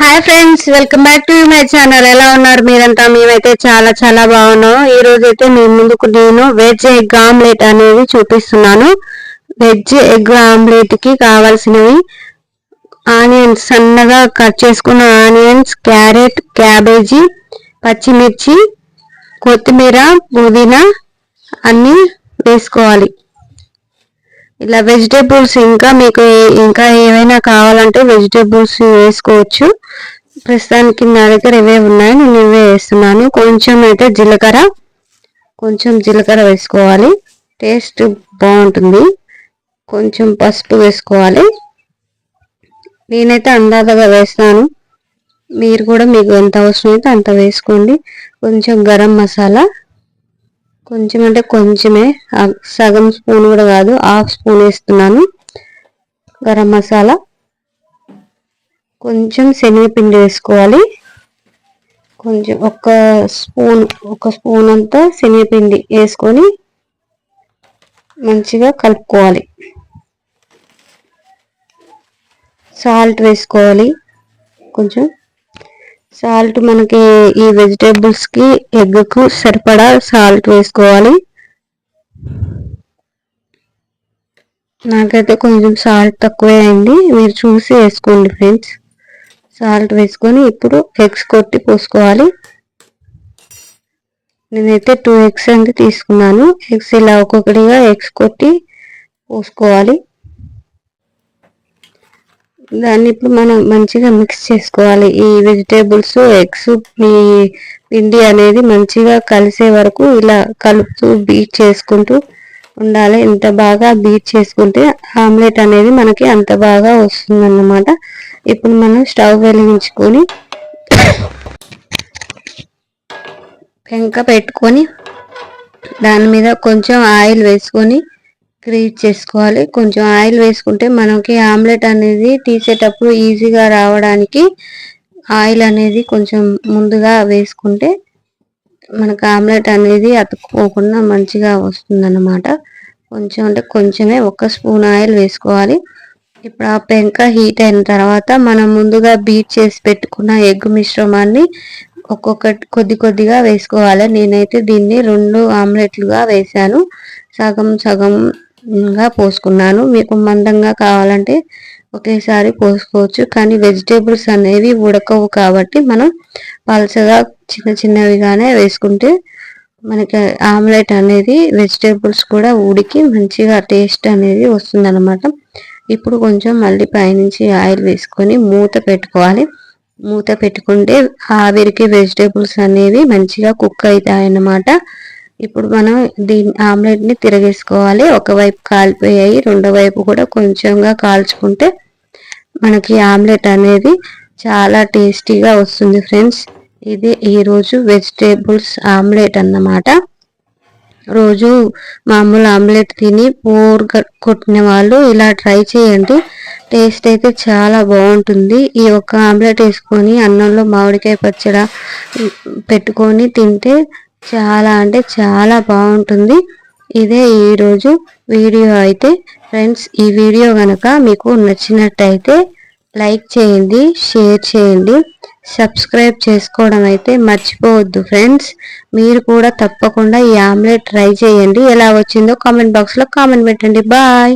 Hi friends welcome back to my channel ఎలా ఉన్నారు మీరంతా? మేమైతే చాలా చాలా బాగున్నాం. ఈ రోజు అయితే మీ ముందుకు నేను వెజ్ ఎగ్ ఆమ్లెట్ అనేది చూపిస్తున్నాను. వెజ్ ఎగ్ ఆమ్లెట్కి కావాల్సినవి ఆనియన్స్ సన్నగా కట్ చేసుకున్న ఆనియన్స్ క్యారెట్ క్యాబేజీ పచ్చిమిర్చి కొత్తిమీర పుదీనా అన్నీ వేసుకోవాలి. ఇలా వెజిటేబుల్స్ ఇంకా మీకు ఇంకా ఏమైనా కావాలంటే వెజిటేబుల్స్ వేసుకోవచ్చు. ప్రస్తుతానికి నా దగ్గర ఇవే ఉన్నాయి. నేను ఇవే వేస్తున్నాను. కొంచెం అయితే జీలకర్ర కొంచెం జీలకర్ర వేసుకోవాలి. టేస్ట్ బాగుంటుంది. కొంచెం పసుపు వేసుకోవాలి. నేనైతే అందాజగా వేస్తాను. మీరు కూడా మీకు ఎంత అవసరం అయితే అంత వేసుకోండి. కొంచెం గరం మసాలా కొంచెం అంటే కొంచెమే. సగం స్పూన్ కూడా కాదు హాఫ్ స్పూన్ వేస్తున్నాను. గరం మసాలా. కొంచెం శనగపిండి వేసుకోవాలి. కొంచెం ఒక స్పూన్ ఒక స్పూన్ అంతా శనగపిండి వేసుకొని మంచిగా కలుపుకోవాలి. సాల్ట్ వేసుకోవాలి. కొంచెం సాల్ట్ మనకి ఈ వెజిటేబుల్స్కి ఎగ్కు సరిపడా సాల్ట్ వేసుకోవాలి. నాకైతే కొంచెం సాల్ట్ తక్కువే అయింది. మీరు చూసి వేసుకోండి ఫ్రెండ్స్ సాల్ట్ వేసుకొని ఇప్పుడు ఎగ్స్ కొట్టి పోసుకోవాలి. నేనైతే టూ ఎగ్స్ అండి తీసుకున్నాను. ఎగ్స్ ఇలా ఒక్కొక్కటిగా ఎగ్స్ కొట్టి పోసుకోవాలి. దాన్ని ఇప్పుడు మనం మంచిగా మిక్స్ చేసుకోవాలి. ఈ వెజిటేబుల్స్ ఎగ్స్ ఈ పిండి అనేది మంచిగా కలిసే వరకు ఇలా కలుపుతూ బీట్ చేసుకుంటూ ఉండాలి. ఎంత బాగా బీట్ చేసుకుంటే ఆమ్లెట్ అనేది మనకి అంత బాగా వస్తుందన్నమాట. ఇప్పుడు మనం స్టవ్ వెలిగించుకొని పెంక పెట్టుకొని దాని మీద కొంచెం ఆయిల్ వేసుకొని క్రియేట్ చేసుకోవాలి. కొంచెం ఆయిల్ వేసుకుంటే మనకి ఆమ్లెట్ అనేది తీసేటప్పుడు ఈజీగా రావడానికి ఆయిల్ అనేది కొంచెం ముందుగా వేసుకుంటే మనకు ఆమ్లెట్ అనేది అతుక్కోకుండా మంచిగా వస్తుందన్నమాట. కొంచెం అంటే కొంచెమే ఒక స్పూన్ ఆయిల్ వేసుకోవాలి. ఇప్పుడు ఆ పెంక హీట్ అయిన తర్వాత మనం ముందుగా బీట్ చేసి పెట్టుకున్న ఎగ్ మిశ్రమాన్ని ఒక్కొక్కటి కొద్ది కొద్దిగా వేసుకోవాలి. నేనైతే దీన్ని రెండు ఆమ్లెట్లుగా వేసాను సగం సగం గా పోసుకున్నాను. మీకు మందంగా కావాలంటే ఒకేసారి పోసుకోవచ్చు. కానీ వెజిటేబుల్స్ అనేవి ఉడకవు కాబట్టి మనం పలసగా చిన్న చిన్నవిగానే వేసుకుంటే మనకి ఆమ్లెట్ అనేది వెజిటేబుల్స్ కూడా ఉడికి మంచిగా టేస్ట్ అనేది వస్తుందన్నమాట. ఇప్పుడు కొంచెం మళ్ళీ పైనుంచి ఆయిల్ వేసుకొని మూత పెట్టుకోవాలి. మూత పెట్టుకుంటే ఆవిరికి వెజిటేబుల్స్ అనేవి మంచిగా కుక్ అవుతాయి అన్నమాట ఇప్పుడు మనం దీని ఆమ్లెట్ని తిరగేసుకోవాలి. ఒకవైపు కాలిపోయాయి రెండో వైపు కూడా కొంచెంగా కాల్చుకుంటే మనకి ఆమ్లెట్ అనేది చాలా టేస్టీగా వస్తుంది ఫ్రెండ్స్. ఇది ఈరోజు వెజిటేబుల్స్ ఆమ్లెట్ అన్నమాట. రోజు మామూలు ఆమ్లెట్ తిని పోర్ కొట్టిన వాళ్ళు ఇలా ట్రై చేయండి. టేస్ట్ అయితే చాలా బాగుంటుంది. ఈ ఒక్క ఆమ్లెట్ వేసుకొని అన్నంలో మామిడికాయ పచ్చడి పెట్టుకొని తింటే చాలా అంటే చాలా బాగుంటుంది. ఇదే ఈరోజు వీడియో అయితే. ఫ్రెండ్స్ ఈ వీడియో కనుక మీకు నచ్చినట్టయితే లైక్ చేయండి షేర్ చేయండి. సబ్స్క్రైబ్ చేసుకోవడం అయితే మర్చిపోవద్దు ఫ్రెండ్స్. మీరు కూడా తప్పకుండా ఈ ఆమ్లెట్ ట్రై చేయండి. ఎలా వచ్చిందో కామెంట్ బాక్స్లో కామెంట్ పెట్టండి. బాయ్!